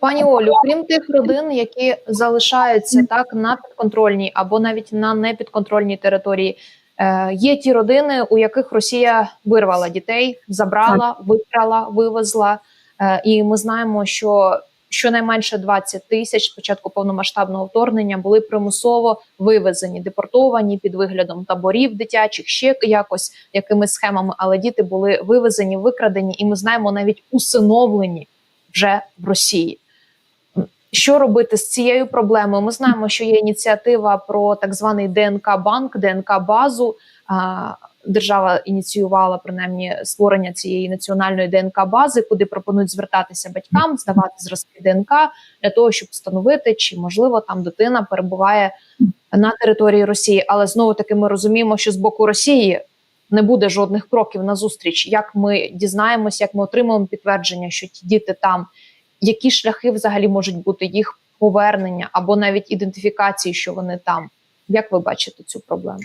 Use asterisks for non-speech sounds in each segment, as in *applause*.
Пані Олю, крім тих родин, які залишаються так на підконтрольній або навіть на непідконтрольній території, е, є ті родини, у яких Росія вирвала дітей, забрала, викрала, вивезла. Е, і ми знаємо, що щонайменше 20 тисяч спочатку повномасштабного вторгнення були примусово вивезені, депортовані під виглядом таборів дитячих, ще якось якимись схемами, але діти були вивезені, викрадені, і ми знаємо навіть усиновлені вже в Росії. Що робити з цією проблемою? Ми знаємо, що є ініціатива про так званий ДНК банк, ДНК базу. Держава ініціювала принаймні створення цієї національної ДНК бази, куди пропонують звертатися батькам, здавати зразки ДНК для того, щоб встановити, чи можливо там дитина перебуває на території Росії. Але знову таки ми розуміємо, що з боку Росії не буде жодних кроків на зустріч. Як ми дізнаємося, як ми отримуємо підтвердження, що ті діти там які шляхи взагалі можуть бути їх повернення або навіть ідентифікації, що вони там. Як ви бачите цю проблему?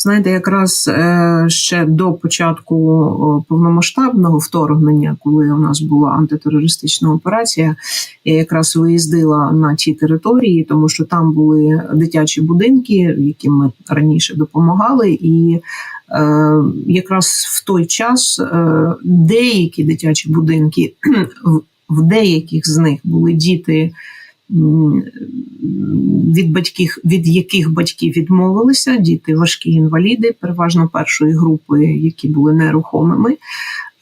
Знаєте, якраз е, ще до початку повномасштабного вторгнення, коли у нас була антитерористична операція, я якраз виїздила на ті території, тому що там були дитячі будинки, яким ми раніше допомагали, і е, якраз в той час е, деякі дитячі будинки в деяких з них були діти, від батьків, від яких батьки відмовилися, діти важкі інваліди, переважно першої групи, які були нерухомими.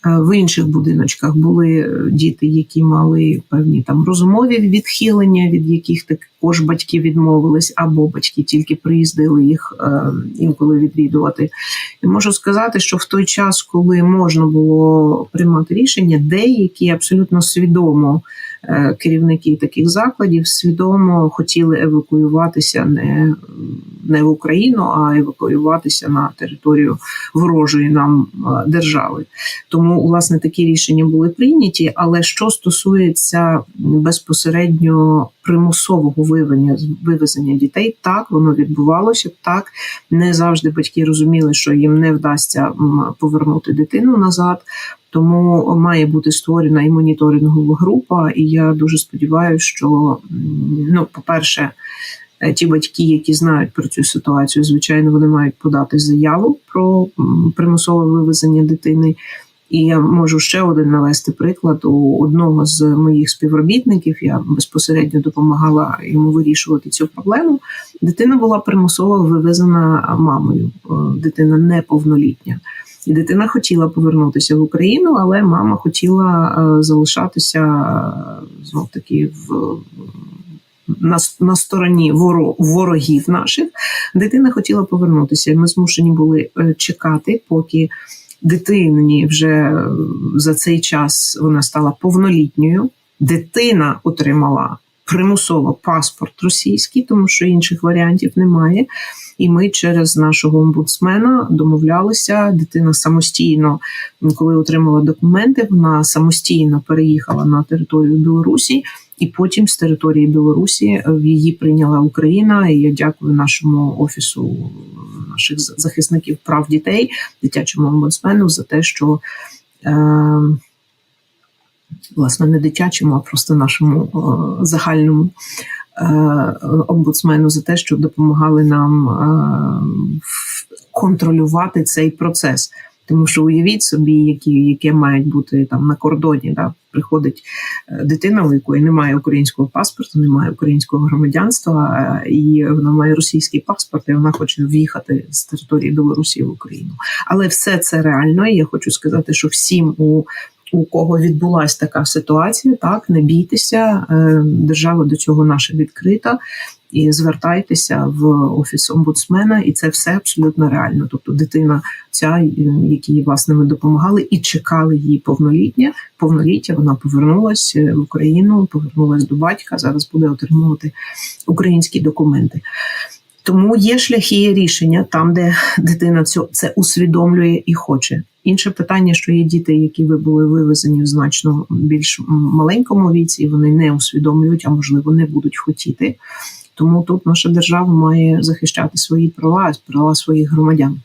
Е, в інших будиночках були е, діти, які мали певні там розумові відхилення, від яких також батьки відмовились, або батьки тільки приїздили їх е, інколи відвідувати. І можу сказати, що в той час, коли можна було приймати рішення, деякі абсолютно свідомо керівники таких закладів свідомо хотіли евакуюватися не не в Україну, а евакуюватися на територію ворожої нам держави. Тому власне такі рішення були прийняті. Але що стосується безпосередньо примусового вивезення вивезення дітей, так воно відбувалося так. Не завжди батьки розуміли, що їм не вдасться повернути дитину назад. Тому має бути створена і моніторингова група. І я дуже сподіваюся, що ну, по-перше, ті батьки, які знають про цю ситуацію, звичайно, вони мають подати заяву про примусове вивезення дитини. І я можу ще один навести приклад у одного з моїх співробітників. Я безпосередньо допомагала йому вирішувати цю проблему. Дитина була примусово вивезена мамою, е, дитина неповнолітня. Дитина хотіла повернутися в Україну, але мама хотіла е, залишатися е, знов таки в. На на стороні ворогів наших дитина хотіла повернутися, і ми змушені були чекати, поки дитині вже за цей час вона стала повнолітньою. Дитина отримала примусово паспорт російський, тому що інших варіантів немає. І ми через нашого омбудсмена домовлялися. Дитина самостійно, коли отримала документи, вона самостійно переїхала на територію Білорусі, і потім з території Білорусі її прийняла Україна. І я дякую нашому офісу наших захисників прав дітей, дитячому омбудсмену за те, що е, власне не дитячому, а просто нашому е, загальному е, омбудсмену за те, що допомагали нам е, контролювати цей процес. Тому що уявіть собі, які яке мають бути там на кордоні. Да? Приходить дитина, у якої немає українського паспорту, немає українського громадянства, і вона має російський паспорт, і вона хоче в'їхати з території Білорусі в Україну. Але все це реально. і Я хочу сказати, що всім у у кого відбулася така ситуація, так не бійтеся, е, держава до цього наша відкрита і звертайтеся в офіс омбудсмена, і це все абсолютно реально. Тобто, дитина, ця які власне ми допомагали і чекали її повнолітня. Повноліття вона повернулася в Україну, повернулася до батька. Зараз буде отримувати українські документи. Тому є шляхи є рішення там, де дитина це усвідомлює і хоче. Інше питання, що є діти, які були вивезені в значно більш маленькому віці, і вони не усвідомлюють, а можливо не будуть хотіти. Тому тут наша держава має захищати свої права, права своїх громадян.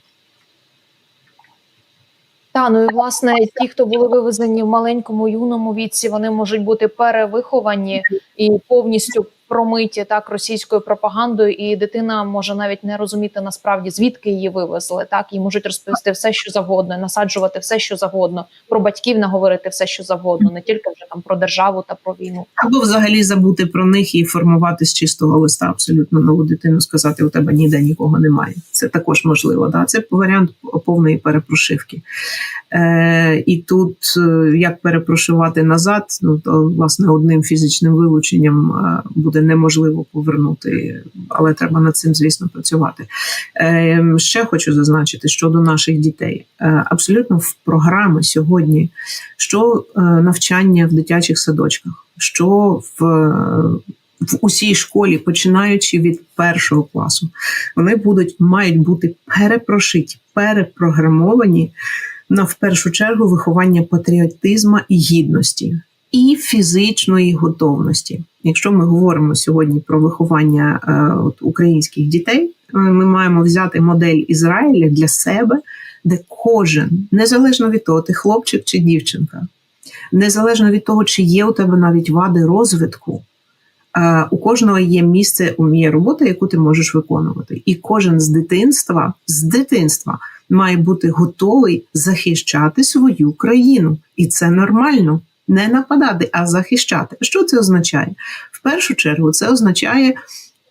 Та ну і власне ті, хто були вивезені в маленькому юному віці, вони можуть бути перевиховані і повністю промиті так російською пропагандою, і дитина може навіть не розуміти насправді звідки її вивезли. Так і можуть розповісти все, що завгодно, насаджувати все, що завгодно, про батьків наговорити все, що завгодно, не тільки вже там про державу та про війну. Або взагалі забути про них і формувати з чистого листа абсолютно нову дитину, сказати, у тебе ніде нікого немає. Це також можливо. Да? Це варіант повної перепрошивки. Е, і тут е, як перепрошувати назад, ну то власне одним фізичним вилученням е, неможливо повернути, але треба над цим, звісно, працювати. Е, ще хочу зазначити щодо наших дітей. Е, абсолютно в програми сьогодні, що е, навчання в дитячих садочках, що в, е, в усій школі, починаючи від першого класу, вони будуть мають бути перепрошиті, перепрограмовані на в першу чергу виховання патріотизму і гідності. І фізичної готовності. Якщо ми говоримо сьогодні про виховання е, от, українських дітей, е, ми маємо взяти модель Ізраїля для себе, де кожен, незалежно від того, ти хлопчик чи дівчинка, незалежно від того, чи є у тебе навіть вади розвитку, е, у кожного є місце, уміє роботи, яку ти можеш виконувати. І кожен з дитинства, з дитинства має бути готовий захищати свою країну. І це нормально. Не нападати, а захищати. Що це означає? В першу чергу, це означає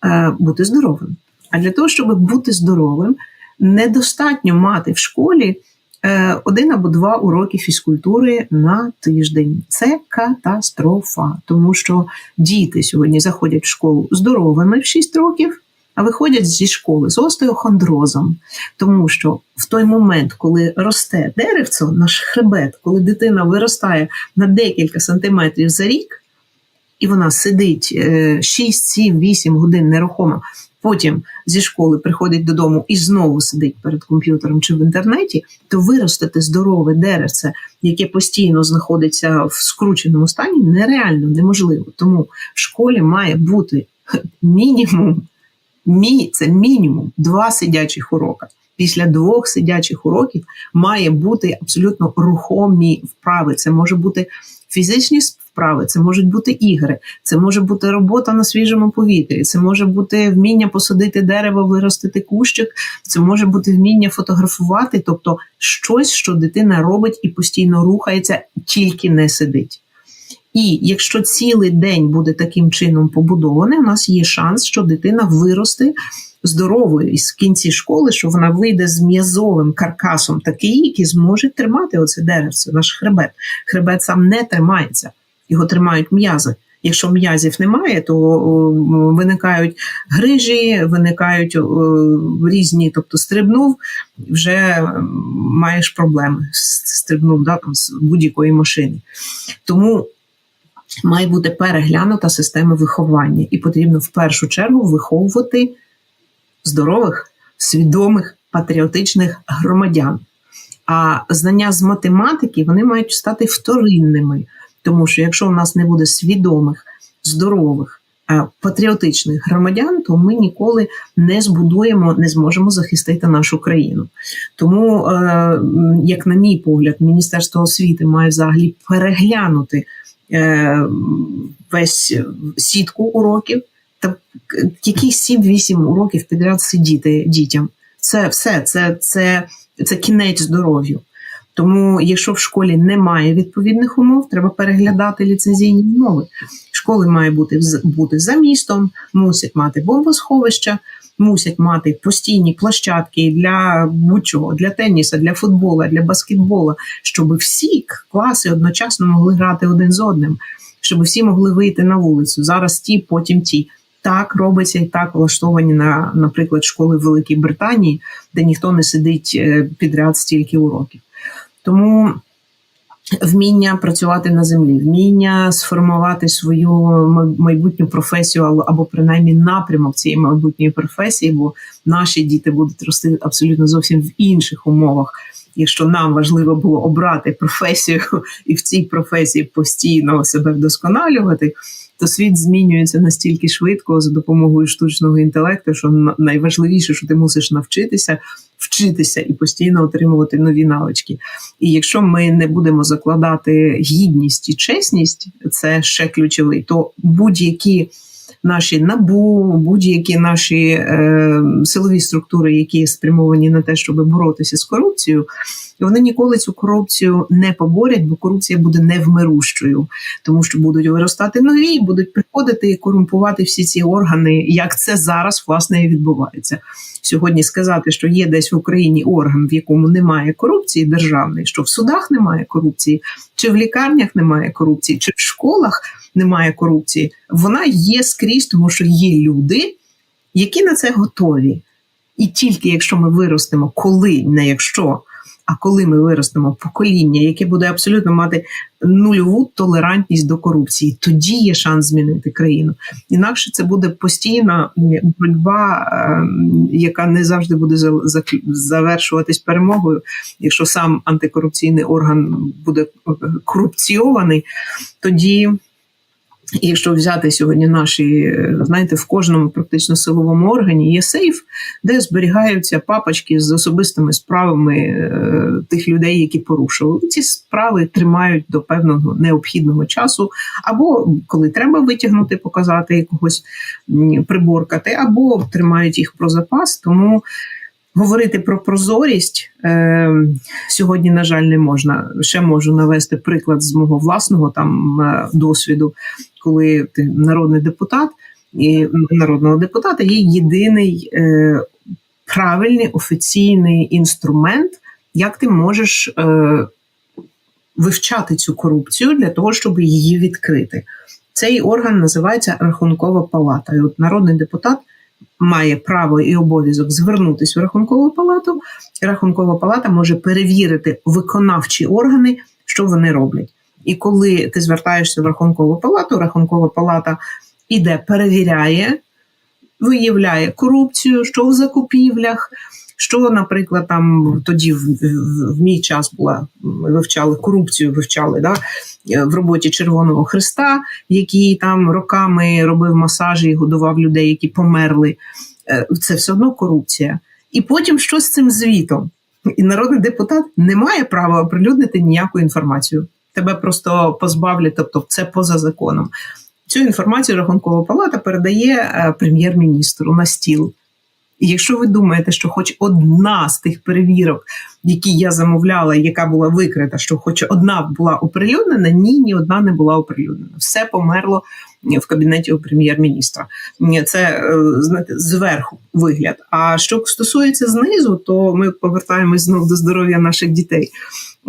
е, бути здоровим. А для того, щоб бути здоровим, недостатньо мати в школі е, один або два уроки фізкультури на тиждень. Це катастрофа, тому що діти сьогодні заходять в школу здоровими в 6 років. А виходять зі школи з остеохондрозом, тому що в той момент, коли росте деревце, наш хребет, коли дитина виростає на декілька сантиметрів за рік, і вона сидить 6, 7, 8 годин нерухомо, потім зі школи приходить додому і знову сидить перед комп'ютером чи в інтернеті, то виростити здорове деревце, яке постійно знаходиться в скрученому стані, нереально неможливо. Тому в школі має бути *laughs* мінімум. Мі це мінімум два сидячих уроки. Після двох сидячих уроків має бути абсолютно рухомі вправи. Це може бути фізичні вправи, це можуть бути ігри, це може бути робота на свіжому повітрі, це може бути вміння посадити дерево, виростити кущик, це може бути вміння фотографувати, тобто щось, що дитина робить і постійно рухається, тільки не сидить. І якщо цілий день буде таким чином побудований, у нас є шанс, що дитина виросте здоровою і в кінці школи, що вона вийде з м'язовим каркасом такий, який зможе тримати оце деревце, наш хребет. Хребет сам не тримається, його тримають м'язи. Якщо м'язів немає, то виникають грижі, виникають різні, тобто стрибнув, вже маєш проблеми. Стрибнув да, там, з будь-якої машини. Тому має бути переглянута система виховання, і потрібно в першу чергу виховувати здорових, свідомих, патріотичних громадян. А знання з математики вони мають стати вторинними, тому що якщо у нас не буде свідомих, здорових, патріотичних громадян, то ми ніколи не збудуємо, не зможемо захистити нашу країну. Тому, як на мій погляд, Міністерство освіти має взагалі переглянути весь сітку уроків, та якісь 7-8 уроків підряд сидіти дітям. Це все, це, це, це кінець здоров'ю. Тому, якщо в школі немає відповідних умов, треба переглядати ліцензійні умови. Школи мають бути бути за містом, мусять мати бомбосховища, мусять мати постійні площадки для будь-чого, для теніса, для футболу, для баскетболу, щоб всі класи одночасно могли грати один з одним, щоб всі могли вийти на вулицю. Зараз ті, потім ті. Так робиться і так влаштовані на, наприклад, школи в Великій Британії, де ніхто не сидить підряд стільки уроків. Тому вміння працювати на землі, вміння сформувати свою майбутню професію, або принаймні напрямок цієї майбутньої професії, бо наші діти будуть рости абсолютно зовсім в інших умовах. Якщо нам важливо було обрати професію *laughs* і в цій професії постійно себе вдосконалювати, то світ змінюється настільки швидко за допомогою штучного інтелекту, що найважливіше, що ти мусиш навчитися вчитися і постійно отримувати нові навички. І якщо ми не будемо закладати гідність і чесність, це ще ключовий, то будь-які наші набу, будь-які наші е, силові структури, які спрямовані на те, щоб боротися з корупцією, вони ніколи цю корупцію не поборять, бо корупція буде невмирущою, тому що будуть виростати нові, будуть приходити і корумпувати всі ці органи, як це зараз власне і відбувається. Сьогодні сказати, що є десь в Україні орган, в якому немає корупції державний, що в судах немає корупції, чи в лікарнях немає корупції, чи в школах немає корупції. Вона є скрізь, тому що є люди, які на це готові. І тільки якщо ми виростемо, коли не якщо, а коли ми виростемо покоління, яке буде абсолютно мати нульову толерантність до корупції, тоді є шанс змінити країну. Інакше це буде постійна боротьба, ем, яка не завжди буде за- завершуватись перемогою. Якщо сам антикорупційний орган буде е, корупційований, тоді. І Якщо взяти сьогодні наші, знаєте, в кожному практично силовому органі є сейф, де зберігаються папочки з особистими справами е, тих людей, які порушили. Ці справи тримають до певного необхідного часу, або коли треба витягнути, показати якогось приборкати, або тримають їх про запас. Тому говорити про прозорість е, сьогодні, на жаль, не можна. Ще можу навести приклад з мого власного там е, досвіду, коли ти народний депутат. І народного депутата є єдиний е, правильний офіційний інструмент, як ти можеш е, вивчати цю корупцію для того, щоб її відкрити. Цей орган називається Рахункова палата. І от народний депутат має право і обов'язок звернутися в Рахункову палату, Рахункова палата може перевірити виконавчі органи, що вони роблять. І коли ти звертаєшся в Рахункову палату, Рахункова палата іде, перевіряє, виявляє корупцію, що в закупівлях. Що, наприклад, там тоді в, в, мій час була ми вивчали корупцію, вивчали да, в роботі Червоного Христа, який там роками робив масажі і годував людей, які померли. Е, Це все одно корупція. І потім що з цим звітом? І народний депутат не має права оприлюднити ніяку інформацію. Тебе просто позбавлять, тобто це поза законом. Цю інформацію Рахункова палата передає е, прем'єр-міністру на стіл. І якщо ви думаєте, що хоч одна з тих перевірок, які я замовляла, яка була викрита, що хоч одна була оприлюднена, ні, ні одна не була оприлюднена. Все померло в кабінеті у прем'єр-міністра. Це е, знаєте, зверху вигляд. А що стосується знизу, то ми повертаємось знову до здоров'я наших дітей.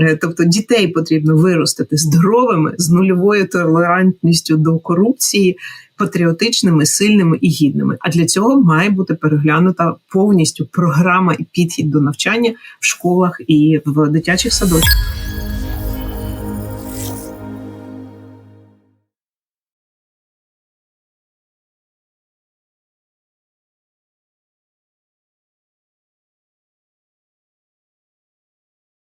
Е, Тобто дітей потрібно виростити здоровими з нульовою толерантністю до корупції, патріотичними, сильними і гідними. А для цього має бути переглянута повністю програма і підхід до навчання в школах і в дитячих садочках.